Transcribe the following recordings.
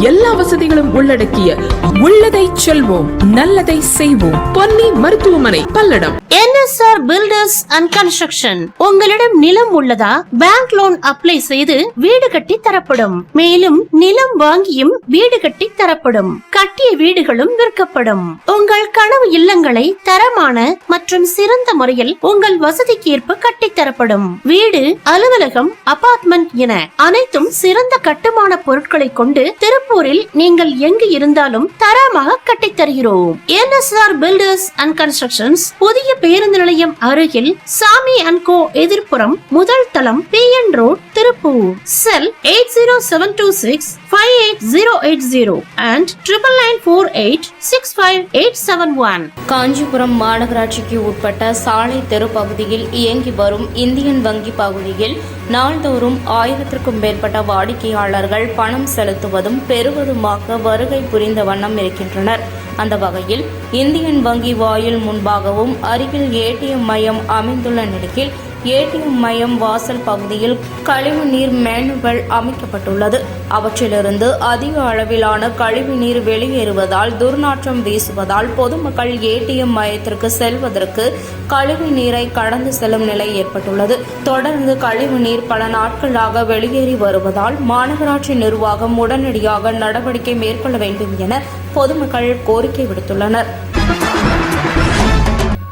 எல்லா வசதிகளும் உள்ளடக்கிய உள்ளதை செல்வோம் நல்லதை செய்வோம். பொன்னி மருத்துவமனை Palladam. NSR builders and construction உங்களிடம் நிலம் உள்ளதா? பேங்க் லோன் அப்ளை செய்து வீடு கட்டி தரப்படும். மேலும் நிலம் வாங்கியும் வீடு கட்டி தரப்படும். கட்டிய வீடுகளும் விற்கப்படும். உங்கள் கனவு இல்லங்களை தரமான மற்றும் சிறந்த முறையில் உங்கள் வசதிக்கு ஏற்ப கட்டித் தரப்படும். வீடு அலுவலகம் அபார்ட்மெண்ட் என அனைத்தும் சிறந்த கட்டுமான பொருட்களை கொண்டு திருப்பூரில் நீங்கள் எங்கு இருந்தாலும் தரமாக கட்டித் தருகிறோம் என்எஸ்ஆர் பில்டர்ஸ் அண்ட் கன்ஸ்ட்ரக்ஷன்ஸ் புதிய பேருந்து நிலையம் அருகில் சாமி அண்ட் கோ எதிர்ப்புறம் முதல் தளம் P N road Tiruppur cell eight zero seven two six five eight zero eight zero and triple nine four eight six five eight seven one Kanchipuram மாநகராட்சிக்கு உட்பட்ட சாலை தெரு பகுதியில் இயங்கி வரும் இந்தியன் வங்கி பகுதியில் நாள்தோறும் ஆயிரத்திற்கும் மேற்பட்ட வாடிக்கையாளர்கள் பணம் செலுத்துவதும் பெறுவதுமாக வருகை புரிந்த வண்ணம் இருக்கின்றனர். அந்த வகையில் இந்தியன் வங்கி வாயில் முன்பாகவும் அருகில் ஏடிஎம் மையம் அமைந்துள்ள நிலையில் ஏடிஎம் மையம் வாசல் பகுதியில் கழிவு நீர் மேனுவல் அமைக்கப்பட்டுள்ளது. அவற்றிலிருந்து அதிக அளவிலான கழிவு நீர் வெளியேறுவதால் துர்நாற்றம் வீசுவதால் பொதுமக்கள் ஏடிஎம் மையத்திற்கு செல்வதற்கு கழிவு நீரை கடந்து செல்லும் நிலை ஏற்பட்டுள்ளது. தொடர்ந்து கழிவு நீர் பல நாட்களாக வெளியேறி வருவதால் மாநகராட்சி நிர்வாகம் உடனடியாக நடவடிக்கை மேற்கொள்ள வேண்டும் என பொதுமக்கள் கோரிக்கை விடுத்துள்ளனர்.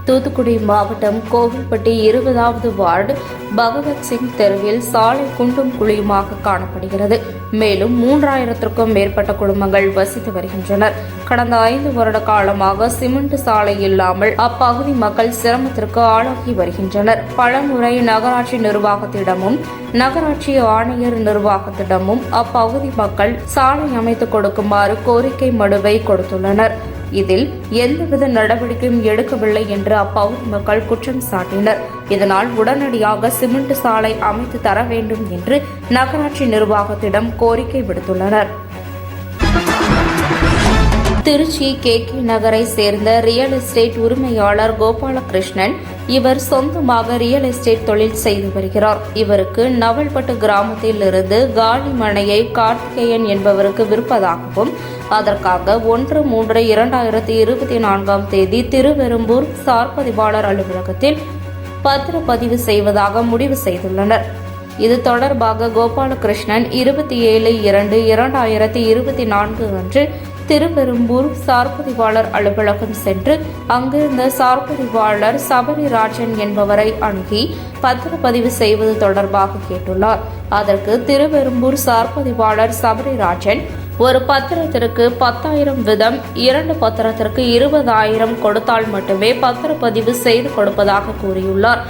தூத்துக்குடி மாவட்டம் கோவில்பட்டி இருபதாவது வார்டு பகவத் சிங் தெருவில் சாலை குண்டும் குழியுமாக காணப்படுகிறது. மேலும் மூன்றாயிரத்திற்கும் மேற்பட்ட குடும்பங்கள் வசித்து வருகின்றனர். கடந்த ஐந்து வருட காலமாக சிமெண்ட் சாலை இல்லாமல் அப்பகுதி மக்கள் சிரமத்திற்கு ஆளாகி வருகின்றனர். பலமுறை நகராட்சி நிர்வாகத்திடமும் நகராட்சி ஆணையர் நிர்வாகத்திடமும் அப்பகுதி மக்கள் சாலை அமைத்து கொடுக்குமாறு கோரிக்கை மனுவை கொடுத்துள்ளனர். இதில் எந்தவித நடவடிக்கையும் எடுக்கவில்லை என்று அப்பகுதி மக்கள் குற்றம் சாட்டினர். இதனால் உடனடியாக சிமெண்ட் சாலை அமைத்து தர வேண்டும் என்று நகராட்சி நிர்வாகத்திடம் கோரிக்கை விடுத்துள்ளனர். திருச்சி கே கே நகரை சேர்ந்த ரியல் எஸ்டேட் உரிமையாளர் கோபாலகிருஷ்ணன் இவர் சொந்தமாக ரியல் எஸ்டேட் தொழில் செய்து வருகிறார். இவருக்கு நவல்பட்டு கிராமத்தில் இருந்து காலி மனையை கார்த்திகேயன் என்பவருக்கு விற்பதாகவும் அதற்காக ஒன்று மூன்று இரண்டாயிரத்தி இருபத்தி நான்காம் தேதி திருவெரும்பூர் சார்பதிவாளர் அலுவலகத்தில் பத்திரப்பதிவு செய்வதாக முடிவு செய்துள்ளனர். இது தொடர்பாக கோபாலகிருஷ்ணன் இருபத்தி ஏழு இரண்டு இரண்டாயிரத்தி இருபத்தி நான்கு அன்று திருப்பெரும்பூர் சார்பதிவாளர் அலுவலகம் சென்று அங்கிருந்த சார்பதிவாளர் சபரிராஜன் என்பவரை அணுகி பத்திரப்பதிவு செய்வது தொடர்பாக கேட்டுள்ளார். அதற்கு திருவெரும்பூர் சார்பதிவாளர் சபரிராஜன் ஒரு பத்திரத்திற்கு பத்தாயிரம் வீதம் இரண்டு பத்திரத்திற்கு இருபதாயிரம் கொடுத்தால் மட்டுமே பத்திரப்பதிவு செய்து கொடுப்பதாக கூறியுள்ளார்.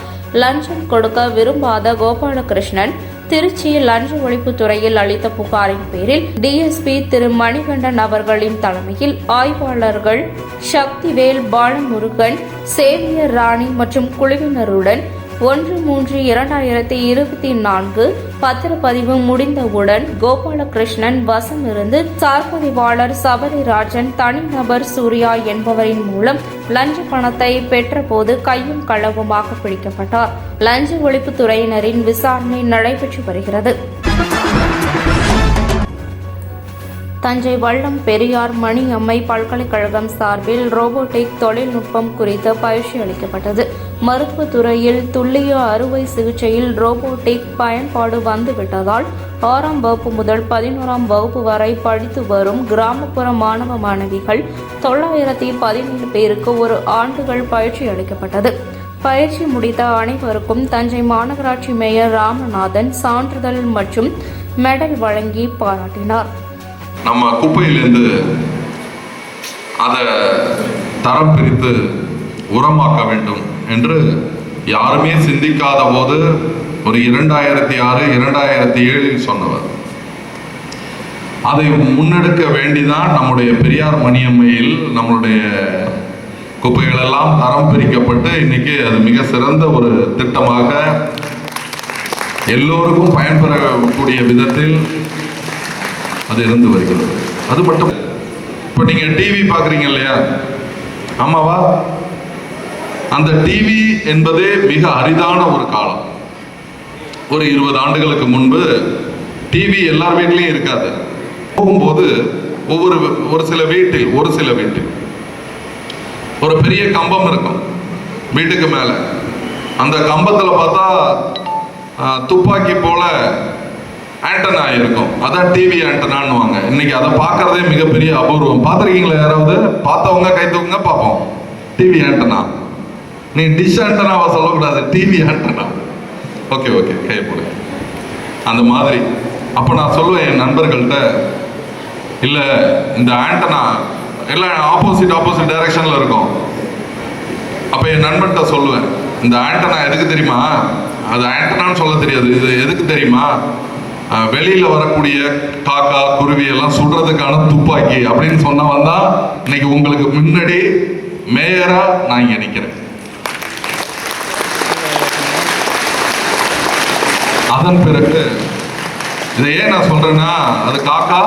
லஞ்சம் கொடுக்க விரும்பாத கோபாலகிருஷ்ணன் திருச்சியில் லஞ்ச ஒழிப்பு துறையில் அளித்த புகாரின் பேரில் டிஎஸ்பி திரு மணிகண்டன் அவர்களின் தலைமையில் ஆய்வாளர்கள் சக்திவேல் பாலமுருகன் சேவியர் ராணி மற்றும் குழுவினருடன் ஒன்று மூன்று இரண்டாயிரத்தி இருபத்தி நான்கு பத்திரப்பதிவு முடிந்தவுடன் கோபாலகிருஷ்ணன் வசம் இருந்து சார்பதிவாளர் சபரிராஜன் தனிநபர் சூர்யா என்பவரின் மூலம் லஞ்ச பணத்தை பெற்றபோது கையும் களவுமாக பிடிக்கப்பட்டார். லஞ்ச ஒழிப்புத்துறையினரின் விசாரணை நடைபெற்று வருகிறது. தஞ்சை வல்லம் பெரியார் மணியம்மை பல்கலைக்கழகம் சார்பில் ரோபோட்டிக் தொழில்நுட்பம் குறித்த பயிற்சி அளிக்கப்பட்டது. மருத்துவத் துறையில் துல்லிய அறுவை சிகிச்சையில் ரோபோட்டிக் பயன்பாடு வந்துவிட்டதால் ஆறாம் வகுப்பு முதல் பதினோராம் வகுப்பு வரை படித்து வரும் கிராமப்புற மாணவ மாணவிகள் தொள்ளாயிரத்தி பதினேழு பேருக்கு ஒரு ஆண்டுகள் பயிற்சி அளிக்கப்பட்டது. பயிற்சி முடித்த அனைவருக்கும் தஞ்சை மாநகராட்சி மேயர் ராமநாதன் சான்றிதழ் மற்றும் மெடல் வழங்கி பாராட்டினார். நம்ம குப்பையிலேருந்து அதை தரம் பிரித்து உரமாக்க வேண்டும் என்று யாருமே சிந்திக்காத போது ஒரு இரண்டாயிரத்தி ஆறு இரண்டாயிரத்தி ஏழில் சொன்னவர். அதை முன்னெடுக்க வேண்டிதான் நம்முடைய பெரியார் மணியம்மையில் நம்மளுடைய குப்பைகளெல்லாம் தரம் பிரிக்கப்பட்டு இன்னைக்கு அது மிக சிறந்த ஒரு திட்டமாக எல்லோருக்கும் பயன்பெறக்கூடிய விதத்தில் அது இருந்து வருகிறது. அது மட்டும் இப்போ நீங்கள் டிவி பார்க்குறீங்க இல்லையா? ஆமாவா அந்த டிவி என்பதே மிக அரிதான ஒரு காலம். ஒரு இருபது ஆண்டுகளுக்கு முன்பு டிவி எல்லார் வீட்லேயும் இருக்காது. போகும்போது ஒவ்வொரு ஒரு சில வீட்டில் ஒரு சில வீட்டில். ஒரு பெரிய கம்பம் இருக்கும் வீட்டுக்கு மேலே. அந்த கம்பத்தில் பார்த்தா துப்பாக்கி போல ஆண்டனா இருக்கும். அதான் டிவி ஆண்டனான்னுவாங்க. இன்னைக்கு அதை பார்க்கறதே மிகப்பெரிய அபூர்வம். பார்த்துருக்கீங்களா யாராவது? பார்த்தவங்க கை தூக்குங்க பார்ப்போம். TV antenna. நீ டிஷ் ஆண்டனாவை சொல்லக்கூடாது. TV antenna. Okay okay. கை போடுங்க. அந்த மாதிரி. அப்போ நான் சொல்லுவேன் என் நண்பர்கள்ட்ட இல்லை இந்த ஆண்டனா எல்லாம் ஆப்போசிட் ஆப்போசிட் டைரக்ஷனில் இருக்கும். அப்போ என் நண்பன்கிட்ட சொல்லுவேன் இந்த ஆண்டனா எதுக்கு தெரியுமா? அது ஆண்டனான்னு சொல்ல தெரியாது. இது எதுக்கு தெரியுமா? வெளியில வரக்கூடிய காக்கா குருவி எல்லாம் சுடுறதுக்கான துப்பாக்கி அப்படின்னு சொன்னவன் தான் இன்னைக்கு உங்களுக்கு முன்னாடி மேயரா நான் இங்க நிக்கிறேன். அதன் பிறகு இதை ஏன் நான் சொல்றேன்னா அது காக்கா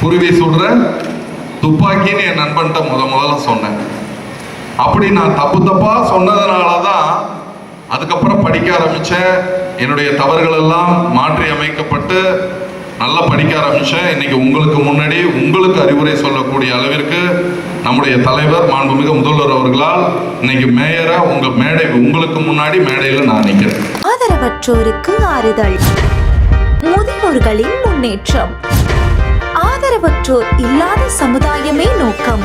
குருவி சுடுற துப்பாக்கின்னு என் நண்பன்கிட்ட முத முதல்ல சொன்னேன். அப்படி நான் தப்பு தப்பா சொன்னதுனால தான் அதுக்கப்புறம் படிக்க ஆரம்பிச்சேன். என்னுடைய தவறுகள் எல்லாம் மாற்றி அமைக்கப்பட்டு நல்லா படிக்க ஆரம்பித்தேன் இன்னைக்கு உங்களுக்கு முன்னாடி உங்களுக்கு அறிவுரை சொல்லக்கூடிய அளவிற்கு நம்முடைய தலைவர் மாண்புமிகு முதல்வர் அவர்களால் இன்னைக்கு மேயரா உங்க மேடை உங்களுக்கு முன்னாடி மேடையில் நான் நிற்கிறேன் ஆதரவற்றோருக்கு ஆறுதல். முதியோர்களின் முன்னேற்றம். ஆதரவற்றோர் இல்லாத சமுதாயமே நோக்கம்.